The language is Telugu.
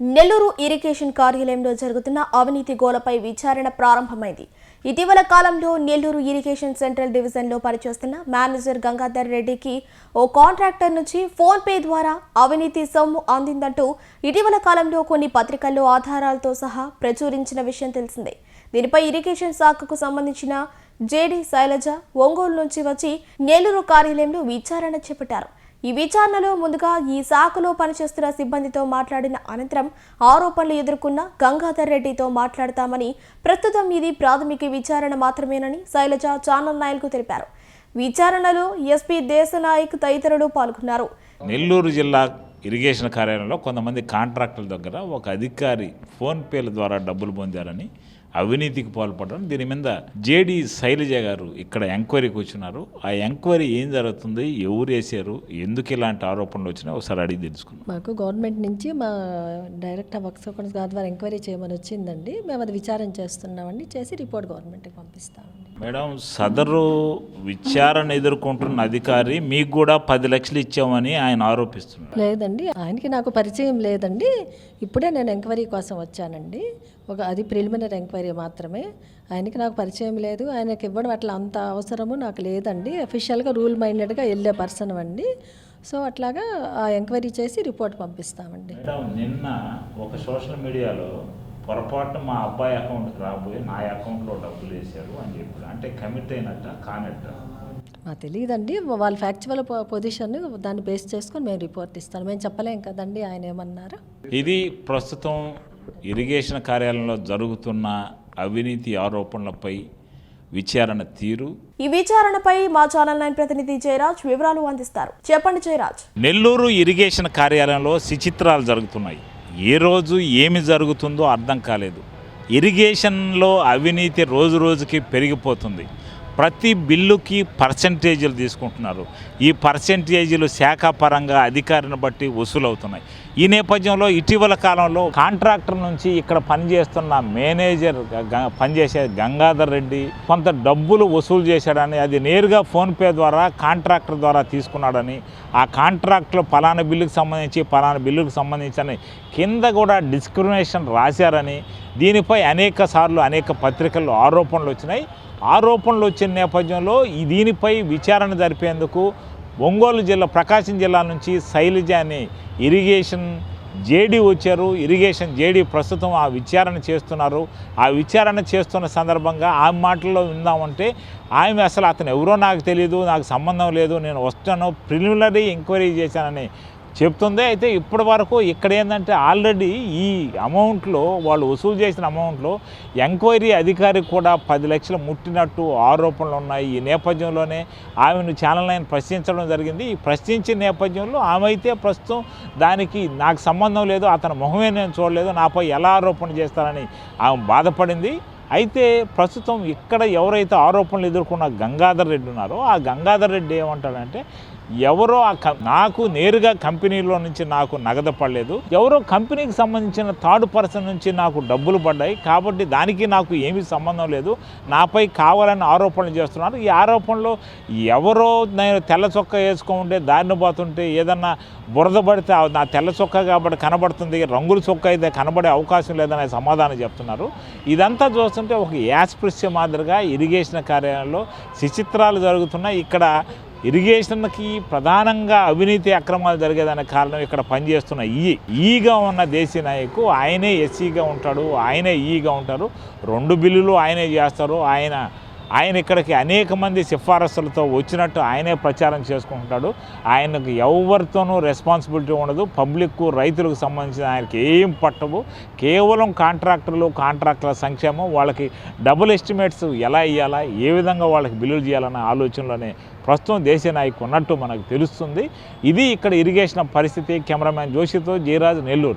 నెల్లూరు ఇరిగేషన్ కార్యాలయంలో జరుగుతున్న అవినీతి గోలపై విచారణ ప్రారంభమైంది. ఇటీవల కాలంలో నెల్లూరు ఇరిగేషన్ సెంట్రల్ డివిజన్లో పనిచేస్తున్న మేనేజర్ గంగాధర్ రెడ్డికి ఓ కాంట్రాక్టర్ నుంచి ఫోన్ పే ద్వారా అవినీతి సొమ్ము అందిందంటూ ఇటీవల కాలంలో కొన్ని పత్రికల్లో ఆధారాలతో సహా ప్రచురించిన విషయం తెలిసిందే. దీనిపై ఇరిగేషన్ శాఖకు సంబంధించిన జేడీ శైలజ ఒంగోలు నుంచి వచ్చి నెల్లూరు కార్యాలయంలో విచారణ చేపట్టారు. ఈ విచారణలో ముందుగా ఈ శాఖలో పనిచేస్తున్న సిబ్బందితో మాట్లాడిన అనంతరం ఆరోపణలు ఎదుర్కొన్న గంగాధర్ రెడ్డితో మాట్లాడతామని ప్రస్తుతం ఇది ప్రాథమిక విచారణ మాత్రమేనని శైలజ ఛానల్ నాయకులు తెలిపారు. విచారణలో ఎస్పీ దేశనాయక్ తదితరులు పాల్గొన్నారు. నెల్లూరు జిల్లా ఇరిగేషన్ కార్యాలయంలో కొంతమంది కాంట్రాక్టుల దగ్గర ఒక అధికారి ఫోన్పేల ద్వారా డబ్బులు పొందారని అవినీతికి పాల్పడడం. దీని మీద జేడి శైలజ గారు ఇక్కడ ఎంక్వైరీకి వచ్చినారు ఆ ఎంక్వైరీ ఏం జరుగుతుంది? ఎవరు వేసారు ఎందుకు ఇలాంటి ఆరోపణలు వచ్చినాయి? ఒకసారి అడిగి తెలుసుకుందాం. మాకు గవర్నమెంట్ నుంచి మా డైరెక్టర్ వర్క్స్ అకౌంట్స్ ద్వారా ఎంక్వైరీ చేయమని వచ్చిందండి. మేము అది విచారణ చేస్తున్నామండి. చేసి రిపోర్ట్ గవర్నమెంట్కి పంపిస్తామండి. మేడం సదరు విచారణ ఎదుర్కొంటున్న అధికారి మీకు కూడా పది లక్షలు ఇచ్చామని ఆయన ఆరోపిస్తున్నారు. లేదండి. ఆయనకి నాకు పరిచయం లేదండి. ఇప్పుడే నేను ఎంక్వైరీ కోసం వచ్చానండి. ఒక అది ప్రిలిమినరీ ఎంక్వైరీ మాత్రమే. ఆయనకి నాకు పరిచయం లేదు. ఆయనకి ఇవ్వడం అట్లా అంత అవసరము నాకు లేదండి. అఫీషియల్గా రూల్ మైండెడ్గా వెళ్ళే పర్సన్ అండి. సో అట్లాగా ఆ ఎంక్వైరీ చేసి రిపోర్ట్ పంపిస్తామండి. మేడం నిన్న ఒక సోషల్ మీడియాలో పొరపాటు మా అబ్బాయి అకౌంట్కి రాబోయి నా అకౌంట్లో డబ్బులు వేశారు అని చెప్పారు అంటే కమిట్ అయినట్ట కానట్ట? మాకు తెలియదండి. వాళ్ళ ఫ్యాక్చువల్ పొజిషన్ దాన్ని బేస్ చేసుకొని మేము రిపోర్ట్ ఇస్తాం మేము చెప్పలేం కదండి ఆయన ఏమన్నారు. ఇది ప్రస్తుతం ఇరిగేషన్ కార్యాలయంలో జరుగుతున్న అవినీతి ఆరోపణలపై విచారణ తీరు. ఈ విచారణపై మా ఛానల్ నైన్ ప్రతినిధి జయరాజ్ వివరాలు అందిస్తారు. చెప్పండి జయరాజ్. నెల్లూరు ఇరిగేషన్ కార్యాలయంలో శిచిత్రాలు జరుగుతున్నాయి. ఏ రోజు ఏమి జరుగుతుందో అర్థం కాలేదు. ఇరిగేషన్లో అవినీతి రోజు రోజుకి పెరిగిపోతుంది. ప్రతి బిల్లుకి పర్సంటేజీలు తీసుకుంటున్నారు. ఈ పర్సంటేజీలు శాఖాపరంగా అధికారిని బట్టి వసూలవుతున్నాయి. ఈ నేపథ్యంలో ఇటీవల కాలంలో కాంట్రాక్టర్ నుంచి ఇక్కడ పనిచేస్తున్న మేనేజర్ పనిచేసే గంగాధర్ రెడ్డి కొంత డబ్బులు వసూలు చేశాడని అది నేరుగా ఫోన్పే ద్వారా కాంట్రాక్టర్ ద్వారా తీసుకున్నాడని ఆ కాంట్రాక్ట్లో ఫలానా బిల్లుకు సంబంధించి పలానా బిల్లుకు సంబంధించి కింద కూడా డిస్క్రిమినేషన్ రాశారని దీనిపై అనేక సార్లు అనేక పత్రికల్లో ఆరోపణలు వచ్చినాయి. ఆరోపణలు వచ్చిన నేపథ్యంలో దీనిపై విచారణ జరిపేందుకు ఒంగోలు జిల్లా ప్రకాశం జిల్లా నుంచి శైలజ అనే ఇరిగేషన్ జేడీ వచ్చారు. ఇరిగేషన్ జేడీ ప్రస్తుతం ఆ విచారణ చేస్తున్నారు. ఆ విచారణ చేస్తున్న సందర్భంగా ఆ మాటల్లో విందామంటే ఆమె అసలు అతను ఎవరో నాకు తెలియదు నాకు సంబంధం లేదు నేను వస్తాను ప్రిలిమినరీ ఎంక్వైరీ చేశానని చెప్తుంది అయితే ఇప్పటి వరకు ఇక్కడ ఏంటంటే ఆల్రెడీ ఈ అమౌంట్లో వాళ్ళు వసూలు చేసిన అమౌంట్లో ఎంక్వైరీ అధికారి కూడా పది లక్షలు ముట్టినట్టు ఆరోపణలు ఉన్నాయి. ఈ నేపథ్యంలోనే ఆమెను ఛానల్ నైన్ ప్రశ్నించడం జరిగింది. ఈ ప్రశ్నించిన నేపథ్యంలో ఆమె అయితే ప్రస్తుతం దానికి నాకు సంబంధం లేదు అతని మొహమే నేను చూడలేదు నాపై ఎలా ఆరోపణ చేస్తారని ఆమె బాధపడింది. అయితే ప్రస్తుతం ఇక్కడ ఎవరైతే ఆరోపణలు ఎదుర్కొన్న గంగాధర్ రెడ్డి ఉన్నారో ఆ గంగాధర్ రెడ్డి ఏమంటాడంటే ఎవరో ఆ నాకు నేరుగా కంపెనీలో నుంచి నాకు నగదు పడలేదు. ఎవరో కంపెనీకి సంబంధించిన థర్డ్ పర్సన్ నుంచి నాకు డబ్బులు పడ్డాయి. కాబట్టి దానికి నాకు ఏమీ సంబంధం లేదు. నాపై కావాలని ఆరోపణలు చేస్తున్నారు. ఈ ఆరోపణలో ఎవరో నేను తెల్ల చొక్క వేసుకుంటే దారిని పోతుంటే ఏదన్నా బురద పడితే నా తెల్ల చొక్క కాబట్టి కనబడుతుంది. రంగుల చొక్క అయితే కనబడే అవకాశం లేదని సమాధానం చెప్తున్నారు. ఇదంతా చూస్తుంటే ఒక యాస్పృశ్య మాదిరిగా ఇరిగేషన్ కార్యాలయంలో శిచిత్రాలు జరుగుతున్నాయి. ఇక్కడ ఇరిగేషన్కి ప్రధానంగా అవినీతి అక్రమాలు జరిగేదానికి కారణం ఇక్కడ పనిచేస్తున్న ఈ ఈగా ఉన్న దేశీ నాయకు. ఆయనే ఎస్సీగా ఉంటాడు ఆయనే ఈగా ఉంటారు. రెండు బిల్లులు ఆయనే చేస్తారు. ఆయన ఆయన ఇక్కడికి అనేక మంది సిఫారసులతో వచ్చినట్టు ఆయనే ప్రచారం చేసుకుంటాడు ఆయనకు ఎవరితోనూ రెస్పాన్సిబిలిటీ ఉండదు. పబ్లిక్ రైతులకు సంబంధించిన ఆయనకి ఏం పట్టవు. కేవలం కాంట్రాక్టర్లు కాంట్రాక్టర్ల సంక్షేమం వాళ్ళకి డబుల్ ఎస్టిమేట్స్ ఎలా ఇవ్వాలా ఏ విధంగా వాళ్ళకి బిల్లులు చేయాలన్న ఆలోచనలోనే ప్రస్తుతం దేశ నాయకు ఉన్నట్టు మనకు తెలుస్తుంది. ఇది ఇక్కడ ఇరిగేషన్ పరిస్థితి కెమెరామ్యాన్ జోషితో జయరాజ్ నెల్లూరు.